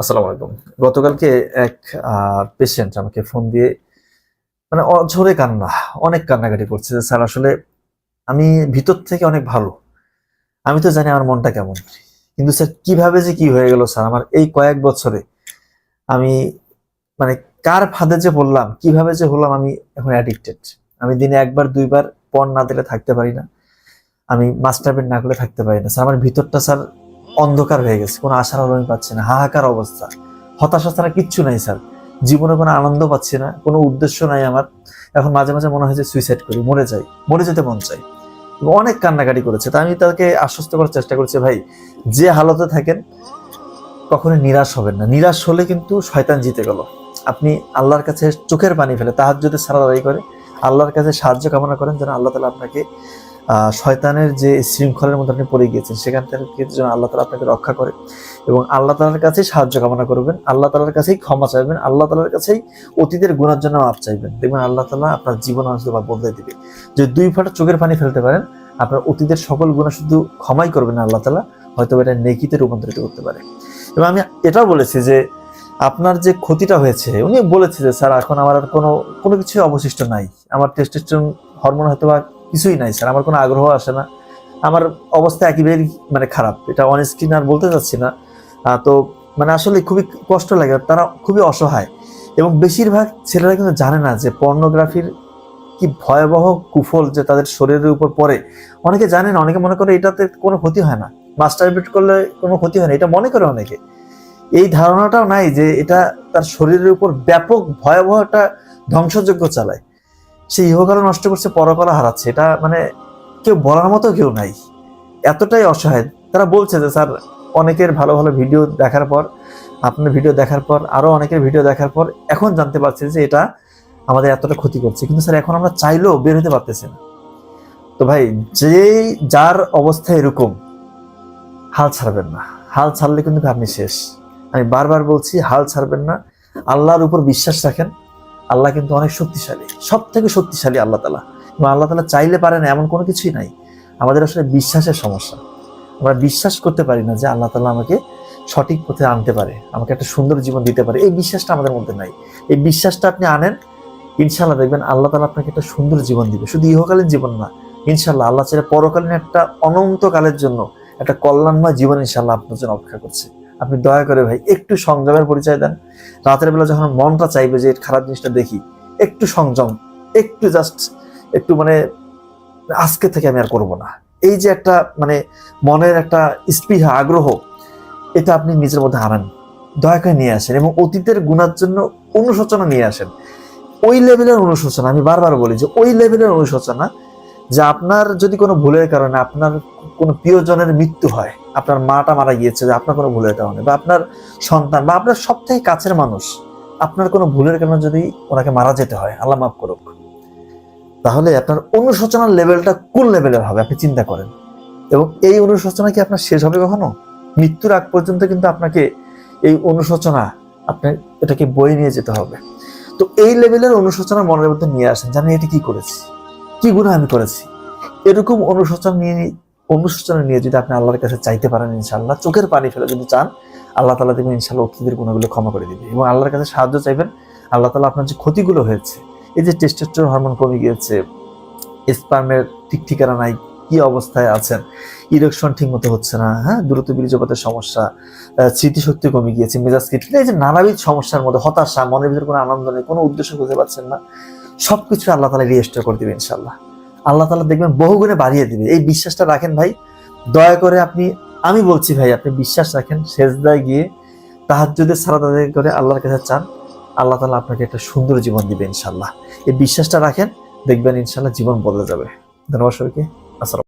আসসালামু আলাইকুম। গতকালকে এক পেশেন্ট আমাকে ফোন দিয়ে মানে অঝরে কান্না, অনেক কান্নাকাটি করছে যে, স্যার, আসলে আমি ভিতর থেকে অনেক ভালো। আমি তো জানি আমার মনটা কেমন কিন্তু স্যার, কীভাবে যে কি হয়ে গেল, স্যার? আমার এই কয়েক বছরে আমি মানে কার ফাঁদে যে বললাম কীভাবে যে হলাম, আমি এখন অ্যাডিক্টেড আমি দিনে একবার, দুইবার পণ না দিলে থাকতে পারি না। আমি মাস্টার বেড না করলে থাকতে পারি না। স্যার, আমার ভিতরটা, স্যার অন্ধকার হয়ে গেছে, কোনো আশার আলো আমি পাচ্ছি না, হাহাকার অবস্থা। হতাশা ছাড়া কিচ্ছু নাই স্যার। জীবনে কোনো আনন্দ পাচ্ছি না, কোনো উদ্দেশ্য নাই আমার। এখন মাঝে মাঝে মনে হয় যে সুইসাইড করি, মরে যাই, মরে যেতে মন চাই। অনেক কান্নাকাটি করেছে, তা আমি তাকে আশ্বস্ত করার চেষ্টা করছি, ভাই, যে হালতে থাকেন কখনো নিরাশ হবেন না। নিরাশ হলে কিন্তু শয়তান জিতে গেল। আপনি আল্লাহর কাছে চোখের পানি ফেলে তাহার যদি সারা দাঁড়িয়ে করে, আল্লাহর কাছে সাহায্য কামনা করেন যেন আল্লাহ তালা আপনাকে শয়তানের যে শৃঙ্খলের মধ্যে আপনি পড়ে গিয়েছেন, সেখান থেকে যেন আল্লাহ তালা আপনাকে রক্ষা করে এবং আল্লাহ তালার কাছেই সাহায্য কামনা করবেন, আল্লাহ তালার কাছেই ক্ষমা চাইবেন, আল্লাহ তালার কাছেই অতীতের গুণার জন্য মাপ চাইবেন। দেখবেন আল্লাহ তালা আপনার জীবন হয়তো বা বদলে দিবে। যদি দুই ফোঁটা চোখের পানি ফেলতে পারেন, আপনার অতীতের সকল গুণা শুধু ক্ষমাই করবেন আল্লাহ তালা হয়তো এটা নেকিতে রূপান্তরিত করতে পারে। এবং আমি এটাও বলেছি যে আপনার যে ক্ষতিটা হয়েছে, উনি বলেছে যে, স্যার, এখন আমার আর কোনো কোনো কিছুই অবশিষ্ট নাই। আমার টেস্টোস্টেরন হরমোন হয়তো বা কিছুই নাই, স্যার। আমার কোনো আগ্রহ আসে না। আমার অবস্থা একেবারেই মানে খারাপ। এটা অন স্ক্রিন আর বলতে চাচ্ছি না। তো মানে আসলে খুবই কষ্ট লাগে। তারা খুবই অসহায়। এবং বেশিরভাগ ছেলেরা কিন্তু জানে না যে পর্নোগ্রাফির কি ভয়াবহ কুফল যে তাদের শরীরের উপর পড়ে। অনেকে জানে না, অনেকে মনে করে এটাতে কোনো ক্ষতি হয় না। মাস্টার করলে কোনো ক্ষতি হয় না, এটা মনে করে অনেকে। এই ধারণাটাও নাই যে এটা তার শরীরের উপর ব্যাপক ভয়াবহ একটা চালায়। সে ইহকাল নষ্ট করছে পরকাল হারাচ্ছে। এটা মানে কেউ বলার মতো কেউ নাই। এতটাই অসহায়। তারা বলছে যে, স্যার, অনেকের ভালো ভালো ভিডিও দেখার পর, আপনার ভিডিও দেখার পর আরও অনেকের ভিডিও দেখার পর এখন জানতে পারছি যে, এটা আমাদের এতটা ক্ষতি করছে। কিন্তু স্যার, এখন আমরা চাইলেও বের হতে পারতেছি না। তো ভাই যে যার অবস্থা এরকম, হাল ছাড়বেন না। হাল ছাড়লে কিন্তু আপনি শেষ। আমি বারবার বলছি, হাল ছাড়বেন না। আল্লাহর উপর বিশ্বাস রাখেন। আল্লাহ কিন্তু অনেক শক্তিশালী সব থেকে শক্তিশালী আল্লাহ তালা। এবং আল্লাহ তালা চাইলে পারে না, এমন কোনো কিছুই নাই। আমাদের আসলে বিশ্বাসের সমস্যা। আমরা বিশ্বাস করতে পারি না যে আল্লাহ তালা আমাকে সঠিক পথে আনতে পারে, আমাকে একটা সুন্দর জীবন দিতে পারে। এই বিশ্বাসটা আমাদের মধ্যে নাই। এই বিশ্বাসটা আপনি আনেন ইনশাল্লাহ দেখবেন আল্লাহ তালা আপনাকে একটা সুন্দর জীবন দিবে। শুধু ইহকালীন জীবন না ইনশাল্লাহ আল্লাহ চাইলে পরকালীন একটা অনন্তকালের জন্য একটা কল্যাণময় জীবন ইনশাল্লাহ আপনার জন্য অপেক্ষা করছে। আপনি দয়া করে ভাই একটু সংযমের পরিচয় দেন। রাতের বেলা যখন মনটা চাইবে যে খারাপ জিনিসটা দেখি, একটু সংযম, একটু জাস্ট একটু মানে আজকে থেকে আমি আর করব না। এই যে একটা মানে মনের একটা স্পৃহা, আগ্রহ, এটা আপনি নিজের মধ্যে আনেন। দয়া করে নিয়ে আসেন এবং অতীতের গুণার জন্য অনুশোচনা নিয়ে আসেন। ওই লেভেলের অনুশোচনা, আমি বারবার বলি যে ওই লেভেলের অনুশোচনা যে আপনার যদি কোনো ভুলের কারণে আপনার কোনো প্রিয়জনের মৃত্যু হয় আপনার মাটা মারা গিয়েছে, যে আপনার কোনো ভুলের কারণে, বা আপনার সন্তান, বা আপনার সব থেকে কাছের মানুষ, আপনার কোনো ভুলের কারণে যদি ওনাকে মারা যেতে হয়, আল্লাহ মাফ করুক। তাহলে আপনার অনুশোচনার লেভেলটা কোন লেভেলের হবে, আপনি চিন্তা করেন। এবং এই অনুশোচনা কি আপনার শেষ হবে কখনো? মৃত্যুর আগ পর্যন্ত কিন্তু আপনাকে এই অনুশোচনা, আপনার এটাকে বয়ে নিয়ে যেতে হবে। তো এই লেভেলের অনুশোচনা মনের মধ্যে নিয়ে আসেন, জানেন এটি কি করেছি? কি গুণ আমি করেছি? এরকম অনুশোচনা নিয়ে অনুশোচনা নিয়ে যদি আপনি আল্লাহর কাছে চাইতে পারেন ইনশাআল্লাহ, চোখের পানি ফেলে যদি চান, আল্লাহ তালা দেখবেন ইনশাল্লাহ অতীতের গুণাগুলো ক্ষমা করে দিবে এবং আল্লাহর কাছে সাহায্য চাইবেন। আল্লাহ তালা আপনার যে ক্ষতিগুলো হয়েছে, এই যে টেস্টোস্টেরন হরমোন কমে গিয়েছে স্পার্মের ঠিক ঠিকানা নাই, কি অবস্থায় আছেন ইরেকশন ঠিক মতো হচ্ছে না হ্যাঁ দ্রুত বীর্যপাতের সমস্যা স্মৃতিশক্তি কমে গিয়েছে, মেজাজ কিট এই যে নানাবিধ সমস্যার মধ্যে, হতাশা, মনের ভিতরে কোনো আনন্দ নেই, কোনো উদ্দেশ্য খুঁজে পাচ্ছেন না, সবকিছু আল্লাহ তালা রিয়েস্টোর করে দিবে ইনশাল্লাহ আল্লাহ তালা দেখবেন বহুগুণে বাড়িয়ে দিবে। এই বিশ্বাসটা রাখেন ভাই। দয়া করে আপনি, আমি বলছি ভাই, আপনি বিশ্বাস রাখেন শেষদায় গিয়ে তাহার যদি সারা তাদের করে আল্লাহর কাছে চান, আল্লাহ তালা আপনাকে একটা সুন্দর জীবন দিবে ইনশাল্লাহ এই বিশ্বাসটা রাখেন, দেখবেন ইনশাল্লাহ জীবন বদলে যাবে। ধন্যবাদ সবাইকে। আসসালাম